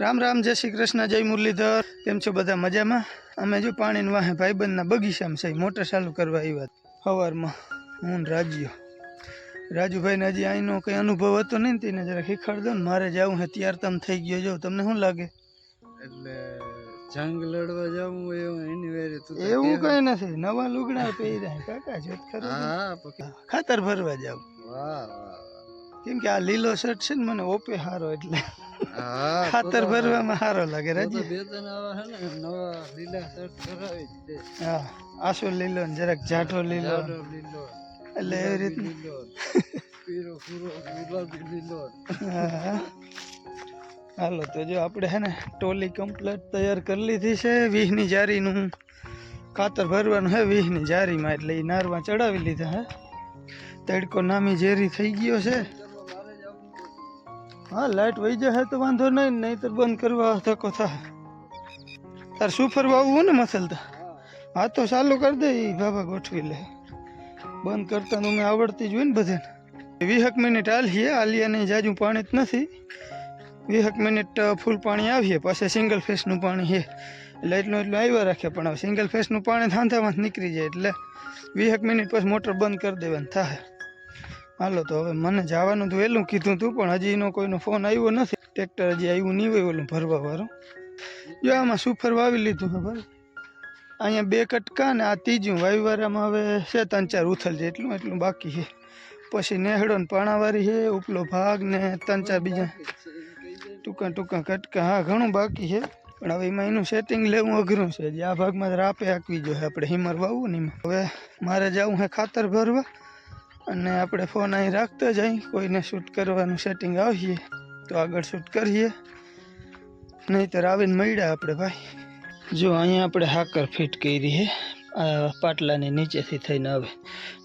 રામ રામ જય શ્રી કૃષ્ણ જય મુરલીધર. કેમ છો બધા મજામાં? અમે જો પાણીની વાહે ભાઈબંધના બગીચામાં છે મોટર ચાલુ કરવા આવ્યા સવારમાં હું રાજ્યો. રાજુભાઈને હજી અહીંનો કંઈ અનુભવ હતો નહીં તેને જરા શીખવાડ દો ને મારે જવું હે ત્યાર તમ થઈ ગયો જો તમને શું લાગે? એટલે જંગ લડવા જવું એવું એની વેરે તો એવું. કઈ નથી નવા લુગડા પહેર્યા કાકા જોત ખરું હા ખાતર ભરવા જાવ. વાહ વાહ કેમ કે આ લીલો શર્ટ છે ને મને ઓપે સારો એટલે. ખાતર ભરવામાં સારો લાગે રાજી. બે ત્રણ આવા હે ને નવા લીલા શર્ટ કરાવી દે. હા આસો લીલો ને જરાક જાઠો લીલો. લીલો. એટલે એવી પીરો પૂરો ગુલાબી લીલો. હાલો તો જો આપણે હે ને ટોલી કમ્પ્લેટ તૈયાર કરી લીધી છે વીહની જારીનું. ખાતર ભરવાનું હે વીહની જારીમાં. એટલે એ નારમાં ચડાવી લીધા હે. તડકો નામી ઝેરી થઈ ગયો છે. હા લાઇટ વહી જશે તો વાંધો નહીં, નહીંતર બંધ કરવા ધક્કો થાય તાર શું ફરવા આવવું ને મસલતા? હા, તો ચાલુ કરી દે એ બાબા ગોઠવી લે. બંધ કરતા તો મેં આવડતી જ હોય ને બધાને. વીસક મિનિટ હાલીએ આલિયાને જાજુ પાણી જ નથી. વીસક મિનિટ ફૂલ પાણી આવીએ, પછી સિંગલ ફેસનું પાણી છે એટલું એટલું આવ્યા રાખે, પણ હવે સિંગલ ફેસનું પાણી થાંથામાં નીકળી જાય એટલે વીસક મિનિટ પછી મોટર બંધ કરી દેવાની થાય હાલો, તો હવે મને જવાનું તો વહેલું કીધું હતું પણ હજી એનો કોઈનો ફોન આવ્યો નથી. ટ્રેક્ટર હજી આવ્યું નહીં હોય, ઓલું ભરવા વાળું. જો, આમાં સુફર વાવી લીધું છે અહીંયા બે કટકા ને આ ત્રીજું. વાવીવારામાં હવે છે, ત્રણ ચાર ઉથલ છે એટલું એટલું બાકી છે. પછી નેહડો ને પાણાવાળી છે, ઉપલો ભાગ ને ત્રણ ચાર બીજા. ટૂંકા ટૂંકા કટકા, હા, ઘણું બાકી છે. પણ હવે એમાં એનું સેટિંગ લેવું અઘરું છે. જે આ ભાગમાં રાપે આંકવી જોઈએ, આપણે હિમર વાવવું ને હવે મારે જવું છે ખાતર ભરવા. અને આપણે ફોન અહીં રાખતા જઈ કોઈને શૂટ કરવાનું સેટિંગ આવીએ તો આગળ શૂટ કરીએ. નહીંતર આવીને મળ્યા આપણે ભાઈ. જો અહીંયા આપણે હાકર ફિટ કરી છે આ પાટલાની નીચેથી થઈને આવે.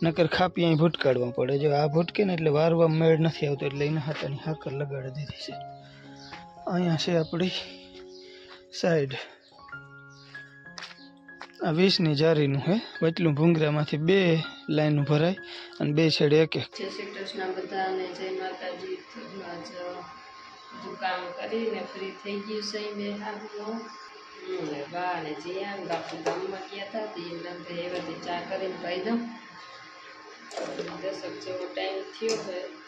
નકર ખાપી અહીં ભૂટકાડવા પડે. જો આ ભૂટકે ને એટલે વારવા મેળ નથી આવતો એટલે એના હાથાની હાકર લગાડી દીધી છે. અહીંયા છે આપણી સાઈડ આ વીસની જારીનું હે વચલું ભૂંગરામાંથી બે લાઈન ભરાય અને બે છેડે એક એક. જય શ્રી કૃષ્ણ જય માતાજી. આજ કામ કરીને ફ્રી થઈ ગયું છે મેં ને બા ને જીયા બાપુ ગામમાં ગયા હતા તો એ લગભગ ચા કરીને પાઈ દઉં. દસક જેવો ટાઈમ થયો છે.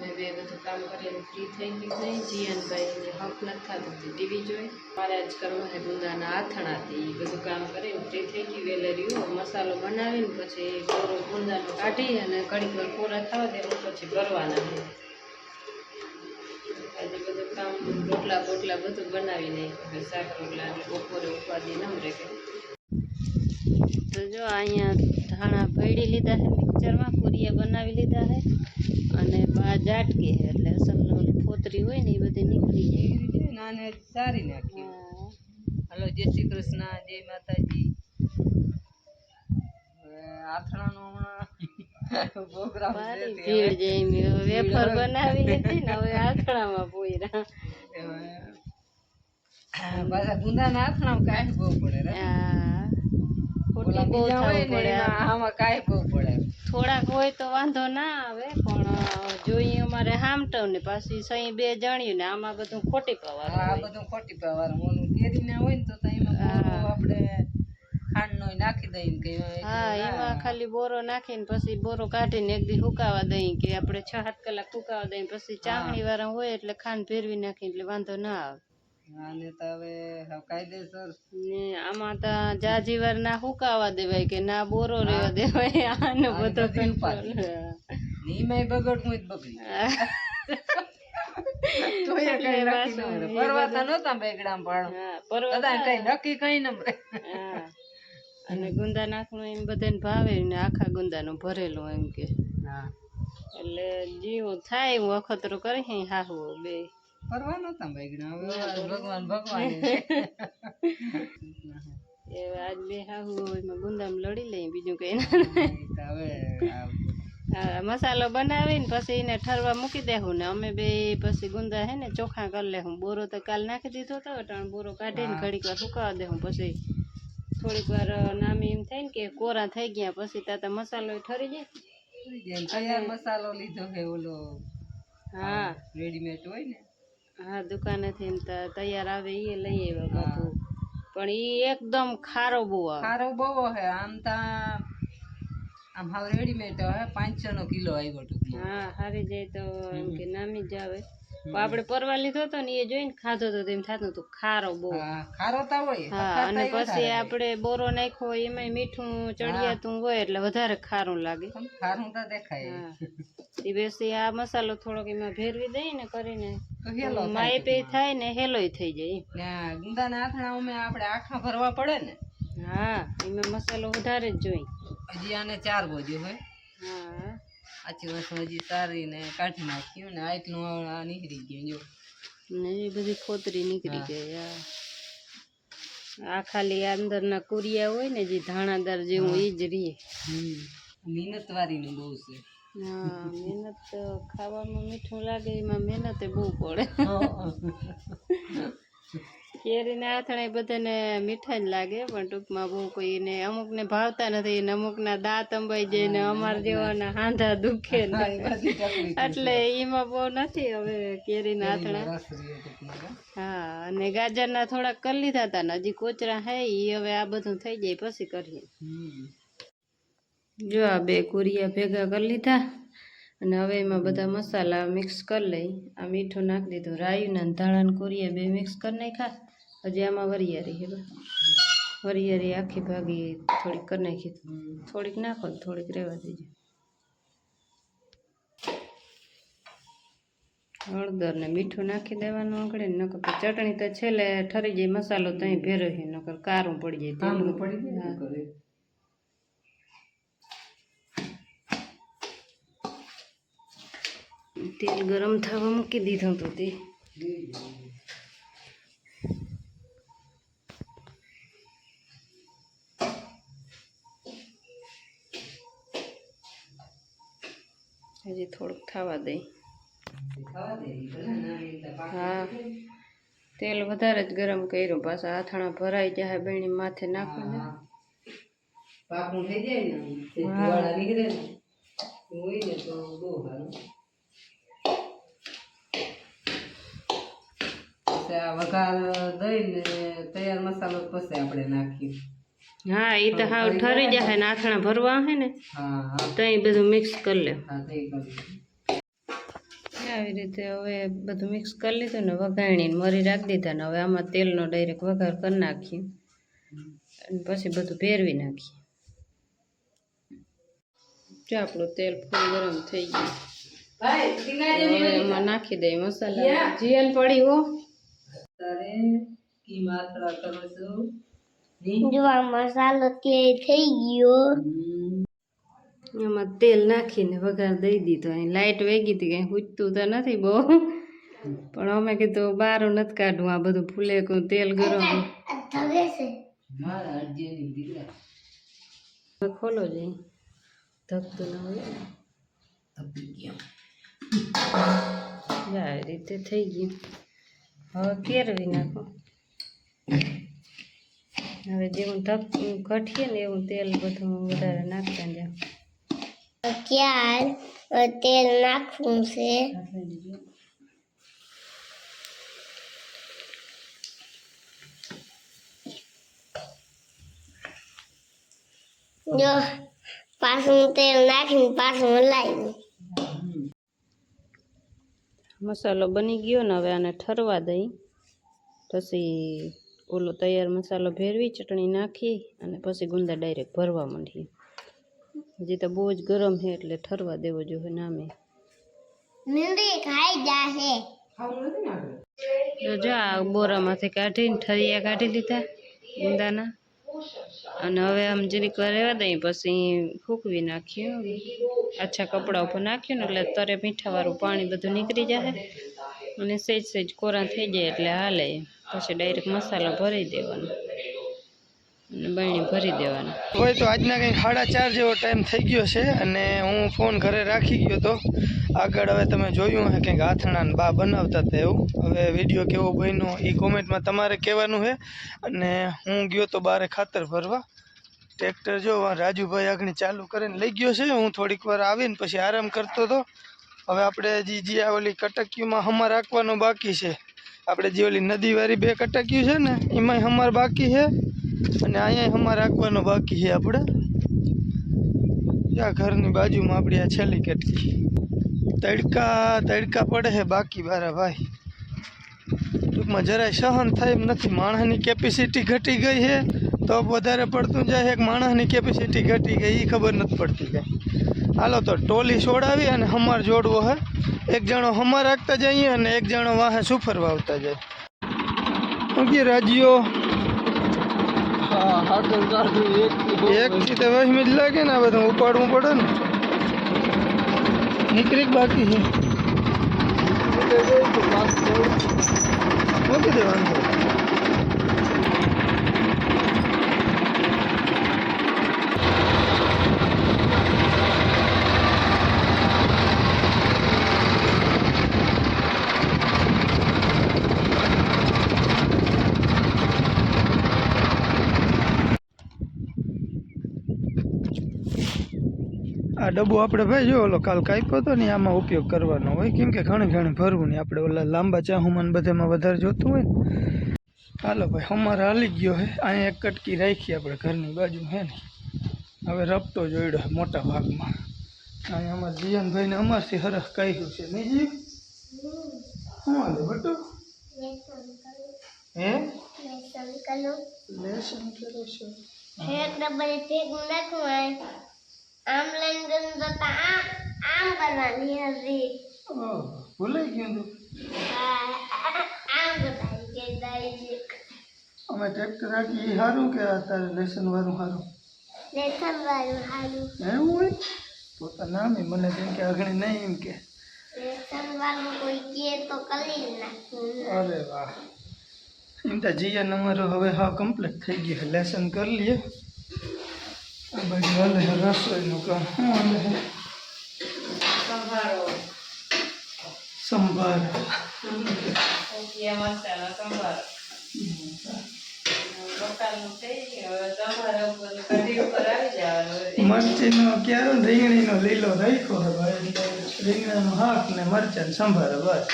મેં બે બધું કામ કરીને ફ્રી થઈ ગયું છે જીયાનભાઈને હક નથી થતું ટીવી જોઈ. મારે જ કરવું છે ગુંદાના હતી એ બધું કામ કરીને ફ્રી થઈ ગયું વેલેરીઓ મસાલો બનાવીને પછી કોરો ગુંદાનો કાઢી અને ઘડીક વાર કોરા થવા દે પછી ભરવાના છે. આજે બધું કામ રોટલા બોટલા બધું બનાવી નાખ્યું શાક રોટલા બપોરે ઉપાદી ન રહે. તો જો અહીંયા ધાણા ભેડી લીધા છે મિક્સરમાં પૂરીયા બનાવી લીધા છે અને બા જાટકી છે એટલે અસલ ઓલી ફોતરી હોય ને એ બધી નીકળી જાય. નાને સારી નાખી. હલો જય શ્રી કૃષ્ણ જય માતાજી. આથણાનો હમણાં વેફર બનાવી લીધી ને હવે આથણામાં પોયરા પાછા ગુંદાના આથણામાં કાંઈ બહુ પડે ખોટી બહુ થવું પડે. આમાં કાંઈ બહુ પડે. થોડાક હોય તો વાંધો ના આવે પણ જોઈએ અમારે હામટવ ને પાછી સહી બે જણ્યું ને આમાં બધું ખોટી હા, આ બધું ખોટી પાવાનું ઓલું કેરીના હોય ને તો તો એમાં હા. બોરો આપણે નાખી દઈએ કે હા એમાં ખાલી બોરો નાખીને પછી બોરો કાઢીને એક દી સુકાવા દઈ કે આપણે છ સાત કલાક હુકાવા દઈ પછી ચામડી વાળા હોય એટલે ખાંડ ફેરવી નાખી એટલે વાંધો ના આવે. આને તો હવે કાયદેસર ને આમાં તો જાજીવર ના હુકાવા દેવાય કે ના બોરો રેવા દેવાય આનો બધો બધી ઉપાધિ. control. એમાંય બગડી કઈ એટલે નક્કી ન પાછું રહે. એ પરવાતા નહોતા બેગડામ પણ હા, પરવા બધા કઈ નક્કી કઈ ન રહે હા. અને ગુંદા નાખનું એમ બધાને ભાવે ને આખા ગુંદાનું ભરેલું એમ કે. હા. એટલે જીવું થાય એવું અખતરું કરે હે હાહુ બે. પરવા નહોતા બેગડા હવે ભગવાન ભગવાન એ આજ બે હાહુ એમાં ગુંદામ લડી લઈ બીજું કઈ હવે મસાલો બનાવીને પછી એને ઠરવા મૂકી દેવું ને અમે બે પછી ગુંદા હે ને ચોખા કરી લેવું બોરો તો કાલ નાખી દીધો હતો ત્રણ બોરો કાઢીને ઘડીક વાર સુકાવા દેવું પછી. થોડીક વાર નામી એમ થાય ને કે કોરા થઈ ગયા પછી તાતા મસાલો ઠરી જાય. તૈયાર મસાલો લીધો છે ઓલો હા. રેડીમેડ હોય ને? હા દુકાનેથી એમ તૈયાર આવે એ લઈ આવ્યો પણ ઈ એકદમ ખારો બહુ આવે. ખારો બહુ હે. આમ તા આમ હાવ રેડીમેડ હે. પાંચસો નો કિલો આવ્યો ટૂંકમાં. હા હારી જાય તો એમ કે નામી જ આવે. પણ આપણે પરવા લીધો હતો ને એ જોઈને ખાધો તો તેમ થતું હતું ખારો બહુ. હા, ખારો તા હોય. હા અને પછી આપણે બોરો નાખ્યો એમાંય મીઠું ચડિયાતું હોય એટલે વધારે ખારું લાગે. ખારું તો દેખાય. એ બેસી આ મસાલો થોડોક એમાં ભેરવી દઈ ને કરીને તો પે થાય ને હેલોય થઈ જાય ગુંદાના આથણા આપણે આખા ભરવા પડે ને. હા એમાં મસાલો વધારે જ જોઈ. હજી આને ચાર બાજુ હોય. હા. આછી વસ્તુ હજી તારીને કાઢી નાખ્યું ને આટલું આ નીકળી ગયું જો. ને એ બધી ખોતરી નીકળી ગઈ આ ખાલી અંદરના કુરિયા હોય ને જે ધાણાદાર જેવું એ જ રીએ. મહેનત વાળીનું બહુ છે. હા મહેનત ખાવામાં મીઠું લાગે એમાં મહેનત બહુ પડે. કેરીના આથણે બધાને મીઠા જ લાગે પણ ટૂંકમાં બહુ કોઈને અમુકને ભાવતા નથી ને અમુકના દાંત અંબાઈ જાય ને અમાર જેવાના હાંધા દુખે ને. એટલે એમાં બહુ નથી હવે કેરીના આથણા? હા અને ગાજરના થોડાક કરી લીધા હતા ને હજી કોચરા હે એ હવે આ બધું થઈ જાય પછી કરીએ. જો આ બે કુરિયા ભેગા કરી લીધા અને હવે એમાં બધા મસાલા મિક્સ કરી લઈ. આ મીઠું નાખી દીધું રાયુના ધાણાના કુરિયા બે મિક્સ કરી નાખ્યા. હજી આમાં વરિયારી હે વરિયારી આખી ભાગી થોડીક કરી નાખી. થોડીક નાખો થોડીક રહેવા દેજો. હળદર ને મીઠું નાખી દેવાનું આગળ નકર ચટણી તો છેલ્લે ઠરી જાય મસાલો તો અહીં ભેરો નકર કારું પડી જાય. પડી જાય તેલ ગરમ થવા મૂકી દીધું હતું તે. હજી થોડુંક થવા દઈ હા. તેલ વધારે જ ગરમ કર્યું. પાછા આથાણા ભરાઈ જાય બેણી માથે નાખું ને. પાકું થઈ જાય ને નીકળે ને હોય ને તો બહુ સારું. પછી આ વઘાર દઈને તૈયાર મસાલો પછી આપણે નાખીએ. હા એ તો હાવ ઠરી જાય ને આથણા ભરવા હે ને તો એ બધું મિક્સ કરી લે. આવી રીતે હવે બધું મિક્સ કરી લીધું ને વઘાણીને મરી રાખી દીધા ને હવે આમાં તેલનો ડાયરેક્ટ વઘાર કરી નાખીએ. અને પછી બધું ભેરવી નાખીએ. જો આપણું તેલ ફૂલ ગરમ થઈ ગયું. હવે એમાં નાખી દઈએ મસાલા. જીએલ પડી હો. તારે કી માત્રા કરો છો એમાં તેલ નાખીને વઘાર દઈ દીધો અહીં લાઇટ વેગી હતી કંઈ હુજતું તો નથી બહુ પણ અમે કીધું બહાર નથી કાઢવું આ બધું ફૂલે તેલ ગરમ મારા અડજીની દીકરા હવે ખોલો જઈ ધકતું ના હોય ને. તપી ગયા જા, આ રીતે થઈ ગયું હવે કેરવી નાખો. હવે જેવું ધક ઘટીએ ને એવું તેલ બધું વધારે નાખતા જાઓ. તેલ નાખવું છે? જો, પાછું તેલ નાખીને પાછું હલાવ્યું મસાલો બની ગયો ને હવે આને ઠરવા દઈ. પછી ઓલો તૈયાર મસાલો ભેરવી ચટણી નાખી અને પછી ગુંદા ડાયરેક્ટ ભરવા માંડીએ. હજી તો બહુ જ ગરમ છે એટલે ઠરવા દેવો જોઈએ નામે. જો આ બોરામાંથી કાઢીને ઠરિયા કાઢી લીધા ગુંદાના. અને હવે આમ જરીક રહેવા દઈએ, પછી ફૂંકવી નાખ્યું આછા કપડા ઉપર નાખ્યું ને એટલે તરે મીઠાવાળું પાણી બધું નીકળી જાય અને સહેજ સહેજ કોરા થઈ જાય એટલે હાલે. પછી ડાયરેક્ટ મસાલો ભરી દેવાનો. બરણી ભરી દેવાના. હોય તો આજના કંઈક સાડા ચાર જેવો ટાઈમ થઈ ગયો છે અને હું ફોન ઘરે રાખી ગયો તો આગળ હવે તમે જોયું હે કંઈક આથણા બા બનાવતા હતા એવું. હવે વીડિયો કેવો બન્યો એ કોમેન્ટમાં તમારે કહેવાનું છે. અને હું ગયો તો બારે ખાતર ભરવા. ટ્રેક્ટર જો રાજુભાઈ આગળ ચાલુ કરીને લઈ ગયો છે. હું થોડીક વાર આવીને પછી આરામ કરતો હતો. હવે આપણે હજી જે આ ઓલી કટકીમાં હમા રાખવાનું બાકી છે. આપણે જે ઓલી નદીવાળી બે કટક્યું છે ને, એમાંય અમારે બાકી છે. અને અહીંયા અમારે રાખવાનો બાકી છે આપણે. આ ઘરની બાજુમાં આપણી આ છેલ્લી કટકી તડકા તડકા પડે છે બાકી બારા ભાઈ. ટૂંકમાં જરાય સહન થાય એમ નથી. માણસની કેપેસિટી ઘટી ગઈ છે, તો વધારે પડતું જાય છે. કે માણસની કેપેસિટી ઘટી ગઈ એ ખબર નથી પડતી કાંઈ. હાલો તો ટોલી છોડાવી અને હમાર જોડવો હે. એક જણો હમાર રાખતા જઈએ અને એક જણો વાહે સુફર વાવતા જાય. શું કે રાજીઓ હા હાથે કાઢું એક થી તો વહમી જ લાગે ને આ બધું ઉપાડવું પડે ને. નીકળી બાકી છે. મૂકી દેવાનું. ડબ્બો આપણે ભાઈ જો ઓલો કાલ કાપ્યો હતો ને આમાં ઉપયોગ કરવાનો હોય. કેમ કે ઘણી ઘણી ભરવું નહીં આપણે ઓલા લાંબા ચાહુમાન બધામાં વધારે જોતું હોય ને. હાલો ભાઈ અમારે હાલી ગયો હે. અહીંયા એક કટકી રાખી આપણે ઘરની બાજુ હે ને. હવે રપટો જોડ્યો હે મોટા ભાગમાં. અહીંયા અમારા જીયનભાઈને અમારથી હરખ કાઢ્યું છે. નહીં જી શું હાલે બટુ? હે? લેસન કરો છો. એક ડબ્બા ભેગું નાખવું આમ લઈને જઈને જતા આમ આમ કરવાની હતી ભૂલાઈ ગયું તું. આમ કરતા કે દાઈ અમે ટ્રેક્ટર રાખી એ સારું કે અત્યારે લેસન વાળું સારું લેસન વાળું હાલું એવું હોય? પોતા નામે મને જેમ કે અઘણી નહીં એમ કે. લેસન વાળું કોઈ કે તો કરી નાખું. અરે વાહ. એમ તો જીયા નંબર હવે હા કમ્પ્લીટ થઈ ગયું લેસન કરી લઈએ આ બાજુ હાલે છે રસોઈનું કામ શું હાલે સંભાળો સંભાર મરચીનો ક્યારો રીંગણીનો લીલો રાખ્યો હવે રીંગણાનું ને મરચાં સંભાર બસ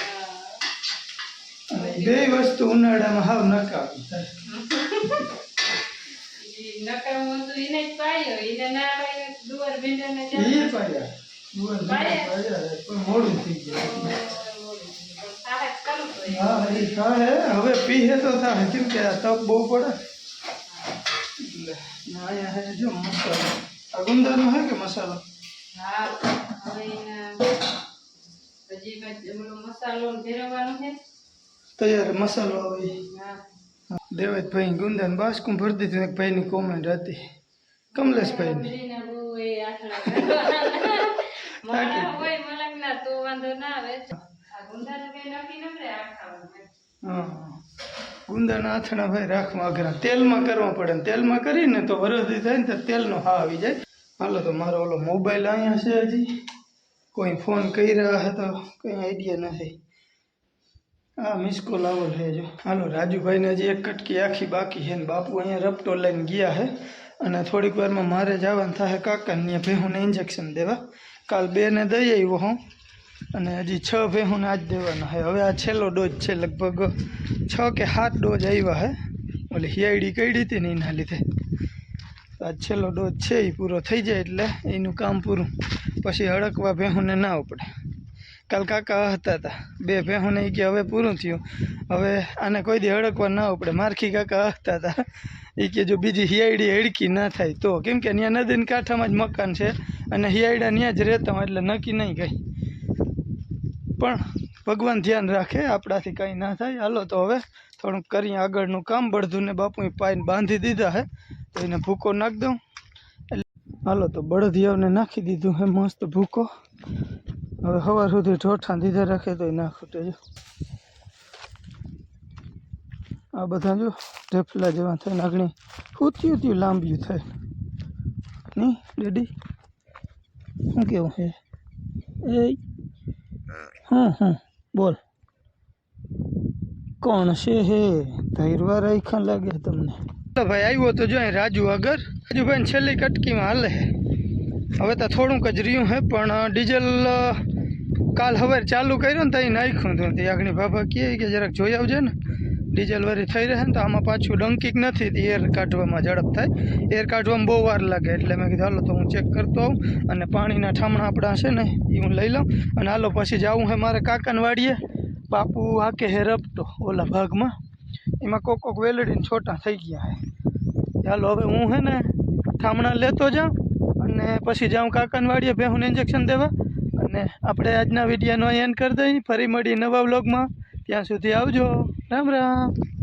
બે વસ્તુ ઉનાળામાં હાવ નકામી થાય નકામું હતું એને જ પાડ્યો એને ના પાડ્યો દુવાર ભીંડાને એ પાયા પાયા? પણ મોડું થઈ ગયું. હા એ હવે પીએ તો થાય કેમ કે આ તપ બહુ પડે? હે જો મસાલો. આ ગુંદરનો હે કે મસાલો? હા હવે એના હજી મસાલો ભેરવવાનો છે. તૈયાર મસાલો આવે. હા. દેવેત ભાઈ ગુંદાને બાસકું ભરી દીધું એક ભાઈની કોમેન્ટ હતી. કમલેશભાઈની. ગુંદાના આથણા ભાઈ રાખવા અઘરા. તેલમાં કરવા પડે ને તેલમાં કરીને તો વરસદી થાય ને તો તેલનો હા આવી જાય. હાલો તો મારો ઓલો મોબાઈલ અહીંયા છે હજી. કોઈ ફોન કરી રહ્યા હતા કંઈ આઈડિયા નથી. હા મિસ કોલ આવો છે હાલો રાજુભાઈને હજી એક કટકી આખી બાકી છે ને બાપુ અહીંયા રપટો લઈને ગયા છે અને થોડીક વારમાં મારે જવાનું થાય કાકાને ભેહુંને ઇન્જેક્શન દેવા. કાલ બેને દઈ આવ્યો હું અને હજી છ ભેહુંને આજ દેવાના છે. હવે આ છેલ્લો ડોઝ છે, લગભગ છ કે સાત ડોઝ આવ્યા છે. ઓલી હિયાઈડી કઈ હતી ને એના લીધે. આ છેલ્લો ડોઝ છે એ પૂરો થઈ જાય એટલે એનું કામ પૂરું. પછી હડકવા ભેહુંને ના ઉપડે. કાલ કાકા હતા હતા બે ભેહોને ઈ કે હવે પૂરું થયું. હવે આને કોઈ દી હડકવા ના ઉપડે. મારખી કાકા હતા હતા એ કે જો બીજી હિયાઈડી હડકી ના થાય તો. કેમ કે ત્યાં નદીના કાંઠામાં જ મકાન છે અને હિયાઈડા ત્યાં જ રહેતા હોય એટલે નક્કી નહીં કંઈ. પણ ભગવાન ધ્યાન રાખે, આપણાથી કંઈ ના થાય. હાલો તો હવે થોડુંક કરીએ આગળનું કામ. બળધુને બાપુએ પાઈને બાંધી દીધા હે. તો એને ભૂકો નાખી દઉં. એટલે હાલો તો બળદિયાઓને નાખી દીધું હે મસ્ત ભૂકો. હવે સવાર સુધી ઠોઠા દીધા રાખે તો ના ખૂટે જો. આ બધા જો ઢેફલા જેવા થઈને આગળ ઉત્યું ઉત્યું લાંબિયું થાય. નહીં ડેડી? શું કેવું છે એ હં હં બોલ. કોણ છે હે? ધૈરવા રાખ્યા લાગે તમને. ભાઈ, આવ્યો તો જો અહીં રાજુ આગળ. રાજુભાઈ છેલ્લી કટકીમાં હાલે. હે હવે તો થોડુંક જ રહ્યું હે, પણ ડીઝલ કાલ હવે ચાલુ કર્યું ને તો અહીં નાખ્યું હતું તે આગળ બાબા કહે કે જરાક જોઈ આવજે ને. ડીઝલ વરી થઈ રહે ને તો આમાં પાછું ડંકીક નથી એર કાઢવામાં ઝડપ થાય. એર કાઢવામાં બહુ વાર લાગે, એટલે મેં કીધું, હાલો તો હું ચેક કરતો આવું અને પાણીના ઠામણા આપણા છે ને એ હું લઈ લઉં અને હાલો પછી જાવું હે મારે કાકાને વાડીએ. બાપુ હાકે હે રપટો ઓલા ભાગમાં. એમાં કોક કોક વેલડીને છોટા થઈ ગયા હે. ચાલો હવે હું હે ને ઠામણા લેતો જાઉં અને પછી જાઉં કાકાને ભેહુંને ઇન્જેક્શન દેવા. અને આપણે આજના વિડીયોનો એન્ડ કરી દઈએ ફરી મળીએ નવા વ્લોગમાં ત્યાં સુધી આવજો. રામ રામ.